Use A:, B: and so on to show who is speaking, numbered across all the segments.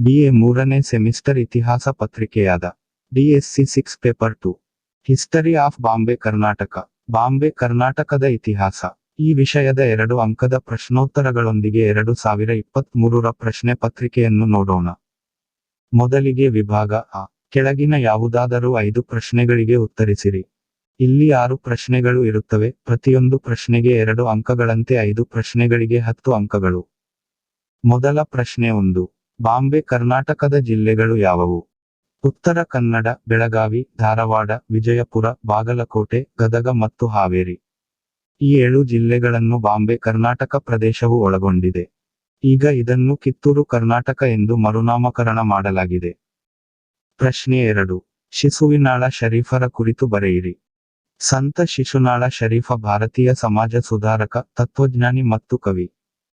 A: BA ಮೂರನೇ semester ಇತಿಹಾಸ ಪತ್ರಿಕೆಯಾದ DSC six paper two history of Bombay Karnataka Bombay ಕರ್ನಾಟಕದ ಇತಿಹಾಸ. ಈ ವಿಷಯದ ಎರಡು ಅಂಕದ ಪ್ರಶ್ನೋತ್ತರಗಳೊಂದಿಗೆ ಎರಡು ಸಾವಿರ ಇಪ್ಪತ್ಮೂರರ ಪ್ರಶ್ನೆ ಪತ್ರಿಕೆಯನ್ನು ನೋಡೋಣ. ಮೊದಲಿಗೆ ವಿಭಾಗ ಆ. ಕೆಳಗಿನ ಯಾವುದಾದರೂ ಐದು ಪ್ರಶ್ನೆಗಳಿಗೆ ಉತ್ತರಿಸಿರಿ. ಇಲ್ಲಿ ಆರು ಪ್ರಶ್ನೆಗಳು ಇರುತ್ತವೆ. ಪ್ರತಿಯೊಂದು ಪ್ರಶ್ನೆಗೆ ಎರಡು ಅಂಕಗಳಂತೆ ಐದು ಪ್ರಶ್ನೆಗಳಿಗೆ ಹತ್ತು ಅಂಕಗಳು. ಮೊದಲ ಪ್ರಶ್ನೆ ಒಂದು. ಬಾಂಬೆ ಕರ್ನಾಟಕದ ಜಿಲ್ಲೆಗಳು ಯಾವುವು? ಉತ್ತರ ಕನ್ನಡ, ಬೆಳಗಾವಿ, ಧಾರವಾಡ, ವಿಜಯಪುರ, ಬಾಗಲಕೋಟೆ, ಗದಗ ಮತ್ತು ಹಾವೇರಿ. ಈ ಏಳು ಜಿಲ್ಲೆಗಳನ್ನು ಬಾಂಬೆ ಕರ್ನಾಟಕ ಪ್ರದೇಶವು ಒಳಗೊಂಡಿದೆ. ಈಗ ಇದನ್ನು ಕಿತ್ತೂರು ಕರ್ನಾಟಕ ಎಂದು ಮರುನಾಮಕರಣ ಮಾಡಲಾಗಿದೆ. ಪ್ರಶ್ನೆ ಎರಡು. ಶಿಶುವಿನಾಳ ಶರೀಫರ ಕುರಿತು ಬರೆಯಿರಿ. ಸಂತ ಶಿಶುನಾಳ ಶರೀಫ ಭಾರತೀಯ ಸಮಾಜ ಸುಧಾರಕ, ತತ್ವಜ್ಞಾನಿ ಮತ್ತು ಕವಿ.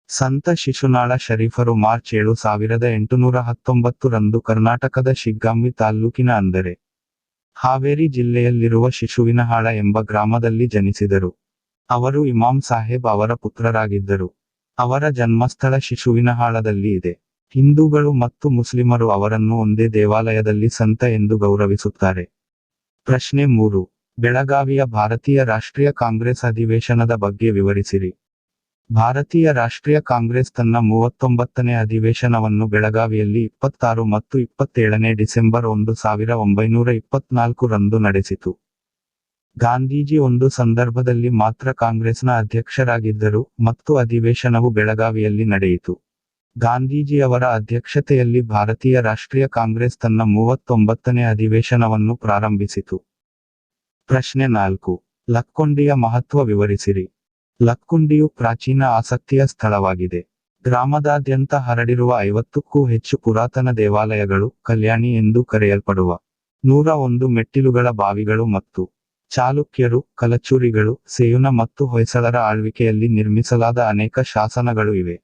A: ಸಂತ ಶಿಶುನಾಳ ಶರೀಫರು ಮಾರ್ಚ್ ಏಳು ಸಾವಿರದ ಎಂಟುನೂರ ಹತ್ತೊಂಬತ್ತು ರಂದು ಕರ್ನಾಟಕದ ಶಿಗ್ಗಾಂವಿ ತಾಲ್ಲೂಕಿನ ಅಂದರೆ ಹಾವೇರಿ ಜಿಲ್ಲೆಯಲ್ಲಿರುವ ಶಿಶುವಿನಹಾಳ ಎಂಬ ಗ್ರಾಮದಲ್ಲಿ ಜನಿಸಿದರು. ಅವರು ಇಮಾಮ್ ಸಾಹೇಬ್ ಅವರ ಪುತ್ರರಾಗಿದ್ದರು. ಅವರ ಜನ್ಮಸ್ಥಳ ಶಿಶುವಿನಹಾಳದಲ್ಲಿ ಇದೆ. ಹಿಂದೂಗಳು ಮತ್ತು ಮುಸ್ಲಿಮರು ಅವರನ್ನು ಒಂದೇ ದೇವಾಲಯದಲ್ಲಿ ಸಂತ ಎಂದು ಗೌರವಿಸುತ್ತಾರೆ. ಪ್ರಶ್ನೆ ಮೂರು. ಬೆಳಗಾವಿಯ ಭಾರತೀಯ ರಾಷ್ಟ್ರೀಯ ಕಾಂಗ್ರೆಸ್ ಅಧಿವೇಶನದ ಬಗ್ಗೆ ವಿವರಿಸಿರಿ. ಭಾರತೀಯ ರಾಷ್ಟ್ರೀಯ ಕಾಂಗ್ರೆಸ್ ತನ್ನ ಮೂವತ್ತೊಂಬತ್ತನೇ ಅಧಿವೇಶನವನ್ನು ಬೆಳಗಾವಿಯಲ್ಲಿ ಇಪ್ಪತ್ತಾರು ಮತ್ತು ಇಪ್ಪತ್ತೇಳನೇ ಡಿಸೆಂಬರ್ ಒಂದು ಸಾವಿರ ಒಂಬೈನೂರ ಇಪ್ಪತ್ನಾಲ್ಕು ರಂದು ನಡೆಸಿತು. ಗಾಂಧೀಜಿ ಒಂದು ಸಂದರ್ಭದಲ್ಲಿ ಮಾತ್ರ ಕಾಂಗ್ರೆಸ್ನ ಅಧ್ಯಕ್ಷರಾಗಿದ್ದರು ಮತ್ತು ಅಧಿವೇಶನವು ಬೆಳಗಾವಿಯಲ್ಲಿ ನಡೆಯಿತು. ಗಾಂಧೀಜಿಯವರ ಅಧ್ಯಕ್ಷತೆಯಲ್ಲಿ ಭಾರತೀಯ ರಾಷ್ಟ್ರೀಯ ಕಾಂಗ್ರೆಸ್ ತನ್ನ ಮೂವತ್ತೊಂಬತ್ತನೇ ಅಧಿವೇಶನವನ್ನು ಪ್ರಾರಂಭಿಸಿತು. ಪ್ರಶ್ನೆ ನಾಲ್ಕು. ಲಕ್ಕೊಂಡಿಯ ಮಹತ್ವ ವಿವರಿಸಿರಿ. ಲಕ್ಕುಂಡಿಯು ಪ್ರಾಚೀನ ಆಸಕ್ತಿಯ ಸ್ಥಳವಾಗಿದೆ. ಗ್ರಾಮದಾದ್ಯಂತ ಹರಡಿರುವ ಐವತ್ತಕ್ಕೂ ಹೆಚ್ಚು ಪುರಾತನ ದೇವಾಲಯಗಳು ಕಲ್ಯಾಣಿ ಎಂದು ಕರೆಯಲ್ಪಡುವ. ನೂರ ಒಂದು ಮೆಟ್ಟಿಲುಗಳ ಬಾವಿಗಳು ಮತ್ತು ಚಾಲುಕ್ಯರು, ಕಲಚೂರಿಗಳು, ಸೇಯುನ ಮತ್ತು ಹೊಯ್ಸಳರ ಆಳ್ವಿಕೆಯಲ್ಲಿ ನಿರ್ಮಿಸಲಾದ ಅನೇಕ ಶಾಸನಗಳು ಇವೆ.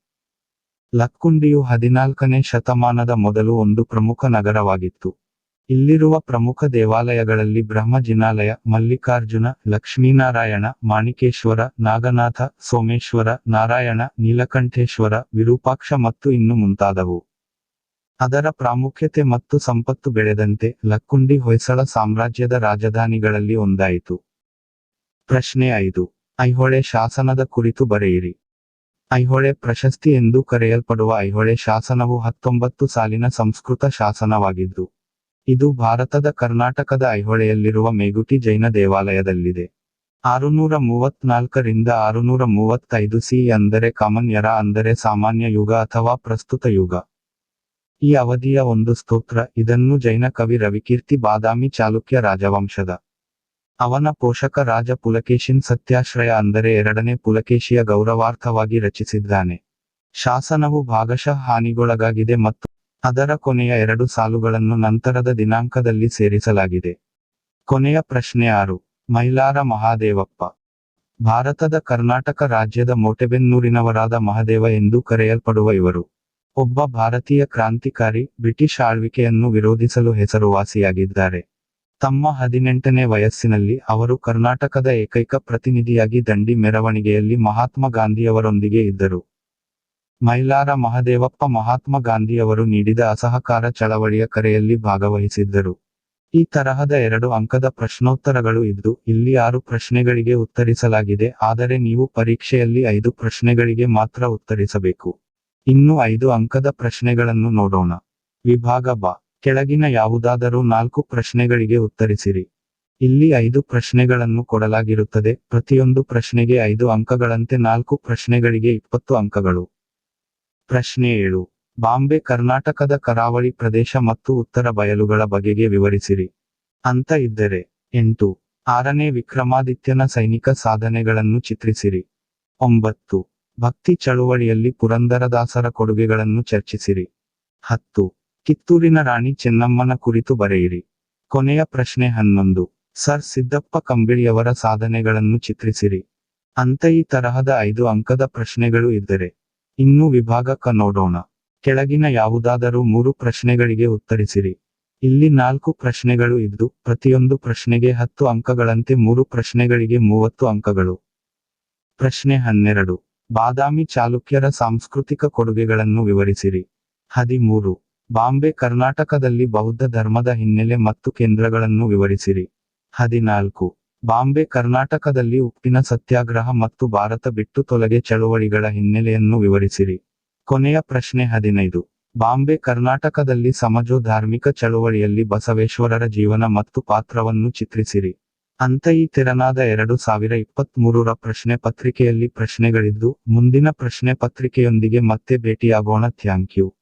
A: ಲಕ್ಕುಂಡಿಯು ಹದಿನಾಲ್ಕನೇ ಶತಮಾನದ ಮೊದಲು ಒಂದು ಪ್ರಮುಖ ನಗರವಾಗಿತ್ತು. ಇಲ್ಲಿರುವ ಪ್ರಮುಖ ದೇವಾಲಯಗಳಲ್ಲಿ ಬ್ರಹ್ಮ ಜಿನಾಲಯ, ಮಲ್ಲಿಕಾರ್ಜುನ, ಲಕ್ಷ್ಮೀನಾರಾಯಣ, ಮಾಣಿಕೇಶ್ವರ, ನಾಗನಾಥ, ಸೋಮೇಶ್ವರ, ನಾರಾಯಣ, ನೀಲಕಂಠೇಶ್ವರ, ವಿರೂಪಾಕ್ಷ ಮತ್ತು ಇನ್ನು ಮುಂತಾದವು. ಅದರ ಪ್ರಾಮುಖ್ಯತೆ ಮತ್ತು ಸಂಪತ್ತು ಬೆಳೆದಂತೆ ಲಕ್ಕುಂಡಿ ಹೊಯ್ಸಳ ಸಾಮ್ರಾಜ್ಯದ ರಾಜಧಾನಿಗಳಲ್ಲಿ ಒಂದಾಯಿತು. ಪ್ರಶ್ನೆ ಐದು. ಐಹೊಳೆ ಶಾಸನದ ಕುರಿತು ಬರೆಯಿರಿ. ಐಹೊಳೆ ಪ್ರಶಸ್ತಿ ಎಂದು ಕರೆಯಲ್ಪಡುವ ಐಹೊಳೆ ಶಾಸನವು ಹತ್ತೊಂಬತ್ತು ಸಾಲಿನ ಸಂಸ್ಕೃತ ಶಾಸನವಾಗಿದ್ದು ಇದು ಭಾರತದ ಕರ್ನಾಟಕದ ಐಹೊಳೆಯಲ್ಲಿರುವ ಮೇಗುಟಿ ಜೈನ ದೇವಾಲಯದಲ್ಲಿದೆ. ಆರುನೂರ ಮೂವತ್ನಾಲ್ಕರಿಂದ ಆರುನೂರ ಮೂವತ್ತೈದು ಸಿ ಅಂದರೆ ಕಾಮನ್ ಯರ ಅಂದರೆ ಸಾಮಾನ್ಯ ಯುಗ ಅಥವಾ ಪ್ರಸ್ತುತ ಯುಗ. ಈ ಅವಧಿಯ ಒಂದು ಸ್ತೋತ್ರ, ಇದನ್ನು ಜೈನ ಕವಿ ರವಿಕೀರ್ತಿ ಬಾದಾಮಿ ಚಾಲುಕ್ಯ ರಾಜವಂಶದ. ಅವನ ಪೋಷಕ ರಾಜ ಪುಲಕೇಶಿನ್ ಸತ್ಯಾಶ್ರಯ ಅಂದರೆ ಎರಡನೇ ಪುಲಕೇಶಿಯ ಗೌರವಾರ್ಥವಾಗಿ ರಚಿಸಿದ್ದಾನೆ. ಶಾಸನವು ಭಾಗಶಃ ಹಾನಿಗೊಳಗಾಗಿದೆ ಮತ್ತು ಅದರ ಕೊನೆಯ ಎರಡು ಸಾಲುಗಳನ್ನು ನಂತರದ ದಿನಾಂಕದಲ್ಲಿ ಸೇರಿಸಲಾಗಿದೆ. ಕೊನೆಯ ಪ್ರಶ್ನೆ ಆರು. ಮೈಲಾರ ಮಹಾದೇವಪ್ಪ. ಭಾರತದ ಕರ್ನಾಟಕ ರಾಜ್ಯದ ಮೋಟೆಬೆನ್ನೂರಿನವರಾದ ಮಹಾದೇವ ಎಂದು ಕರೆಯಲ್ಪಡುವ ಇವರು. ಒಬ್ಬ ಭಾರತೀಯ ಕ್ರಾಂತಿಕಾರಿ, ಬ್ರಿಟಿಷ್ ಆಳ್ವಿಕೆಯನ್ನು ವಿರೋಧಿಸಲು ಹೆಸರುವಾಸಿಯಾಗಿದ್ದಾರೆ. ತಮ್ಮ ಹದಿನೆಂಟನೇ ವಯಸ್ಸಿನಲ್ಲಿ ಅವರು ಕರ್ನಾಟಕದ ಏಕೈಕ ಪ್ರತಿನಿಧಿಯಾಗಿ ದಂಡಿ ಮೆರವಣಿಗೆಯಲ್ಲಿ ಮಹಾತ್ಮ ಗಾಂಧಿಯವರೊಂದಿಗೆ ಇದ್ದರು. ಮೈಲಾರ ಮಹದೇವಪ್ಪ ಮಹಾತ್ಮ ಗಾಂಧಿಯವರು ನೀಡಿದ ಅಸಹಕಾರ ಚಳವಳಿಯ ಕರೆಯಲ್ಲಿ ಭಾಗವಹಿಸಿದ್ದರು. ಈ ತರಹದ ಎರಡು ಅಂಕದ ಪ್ರಶ್ನೋತ್ತರಗಳು ಇದ್ದು, ಇಲ್ಲಿ ಆರು ಪ್ರಶ್ನೆಗಳಿಗೆ ಉತ್ತರಿಸಲಾಗಿದೆ, ಆದರೆ ನೀವು ಪರೀಕ್ಷೆಯಲ್ಲಿ ಐದು ಪ್ರಶ್ನೆಗಳಿಗೆ ಮಾತ್ರ ಉತ್ತರಿಸಬೇಕು. ಇನ್ನು ಐದು ಅಂಕದ ಪ್ರಶ್ನೆಗಳನ್ನು ನೋಡೋಣ. ವಿಭಾಗ ಬ. ಕೆಳಗಿನ ಯಾವುದಾದರೂ ನಾಲ್ಕು ಪ್ರಶ್ನೆಗಳಿಗೆ ಉತ್ತರಿಸಿರಿ. ಇಲ್ಲಿ ಐದು ಪ್ರಶ್ನೆಗಳನ್ನು ಕೊಡಲಾಗಿರುತ್ತದೆ, ಪ್ರತಿಯೊಂದು ಪ್ರಶ್ನೆಗೆ ಐದು ಅಂಕಗಳಂತೆ ನಾಲ್ಕು ಪ್ರಶ್ನೆಗಳಿಗೆ ಇಪ್ಪತ್ತು ಅಂಕಗಳು. ಪ್ರಶ್ನೆ ಏಳು. ಬಾಂಬೆ, ಕರ್ನಾಟಕದ ಕರಾವಳಿ ಪ್ರದೇಶ ಮತ್ತು ಉತ್ತರ ಬಯಲುಗಳ ಬಗೆಗೆ ವಿವರಿಸಿರಿ. ಅಂತ ಇದ್ದರೆ. ಎಂಟು. ಆರನೇ ವಿಕ್ರಮಾದಿತ್ಯನ ಸೈನಿಕ ಸಾಧನೆಗಳನ್ನು ಚಿತ್ರಿಸಿರಿ. ಒಂಬತ್ತು. ಭಕ್ತಿ ಚಳುವಳಿಯಲ್ಲಿ ಪುರಂದರದಾಸರ ಕೊಡುಗೆಗಳನ್ನು ಚರ್ಚಿಸಿರಿ. ಹತ್ತು. ಕಿತ್ತೂರಿನ ರಾಣಿ ಚೆನ್ನಮ್ಮನ ಕುರಿತು ಬರೆಯಿರಿ. ಕೊನೆಯ ಪ್ರಶ್ನೆ ಹನ್ನೊಂದು. ಸರ್ ಸಿದ್ದಪ್ಪ ಕಂಬಿಳಿಯವರ ಸಾಧನೆಗಳನ್ನು ಚಿತ್ರಿಸಿರಿ. ಅಂತ ಈ ತರಹದ ಐದು ಅಂಕದ ಪ್ರಶ್ನೆಗಳು ಇದ್ದರೆ. ಇನ್ನು ವಿಭಾಗಕ್ಕ ನೋಡೋಣ. ಕೆಳಗಿನ ಯಾವುದಾದರೂ ಮೂರು ಪ್ರಶ್ನೆಗಳಿಗೆ ಉತ್ತರಿಸಿರಿ. ಇಲ್ಲಿ ನಾಲ್ಕು ಪ್ರಶ್ನೆಗಳು ಇದ್ದು, ಪ್ರತಿಯೊಂದು ಪ್ರಶ್ನೆಗೆ ಹತ್ತು ಅಂಕಗಳಂತೆ ಮೂರು ಪ್ರಶ್ನೆಗಳಿಗೆ ಮೂವತ್ತು ಅಂಕಗಳು. ಪ್ರಶ್ನೆ ಹನ್ನೆರಡು. ಬಾದಾಮಿ ಚಾಲುಕ್ಯರ ಸಾಂಸ್ಕೃತಿಕ ಕೊಡುಗೆಗಳನ್ನು ವಿವರಿಸಿರಿ. ಹದಿಮೂರು. ಬಾಂಬೆ ಕರ್ನಾಟಕದಲ್ಲಿ ಬೌದ್ಧ ಧರ್ಮದ ಹಿನ್ನೆಲೆ ಮತ್ತು ಕೇಂದ್ರಗಳನ್ನು ವಿವರಿಸಿರಿ. ಹದಿನಾಲ್ಕು. ಬಾಂಬೆ ಕರ್ನಾಟಕದಲ್ಲಿ ಉಪ್ಪಿನ ಸತ್ಯಾಗ್ರಹ ಮತ್ತು ಭಾರತ ಬಿಟ್ಟು ತೊಲಗೆ ಚಳುವಳಿಗಳ ಹಿನ್ನೆಲೆಯನ್ನು ವಿವರಿಸಿರಿ. ಕೊನೆಯ ಪ್ರಶ್ನೆ ಹದಿನೈದು. ಬಾಂಬೆ ಕರ್ನಾಟಕದಲ್ಲಿ ಸಮಜೋ ಧಾರ್ಮಿಕ ಚಳುವಳಿಯಲ್ಲಿ ಬಸವೇಶ್ವರರ ಜೀವನ ಮತ್ತು ಪಾತ್ರವನ್ನು ಚಿತ್ರಿಸಿರಿ. ಅಂತ ಈ ತೆರನಾದ ಎರಡು ಸಾವಿರ ಇಪ್ಪತ್ಮೂರರ ಪ್ರಶ್ನೆ ಪತ್ರಿಕೆಯಲ್ಲಿ ಪ್ರಶ್ನೆಗಳಿದ್ದು, ಮುಂದಿನ ಪ್ರಶ್ನೆ ಪತ್ರಿಕೆಯೊಂದಿಗೆ ಮತ್ತೆ ಭೇಟಿಯಾಗೋಣ. Thank you.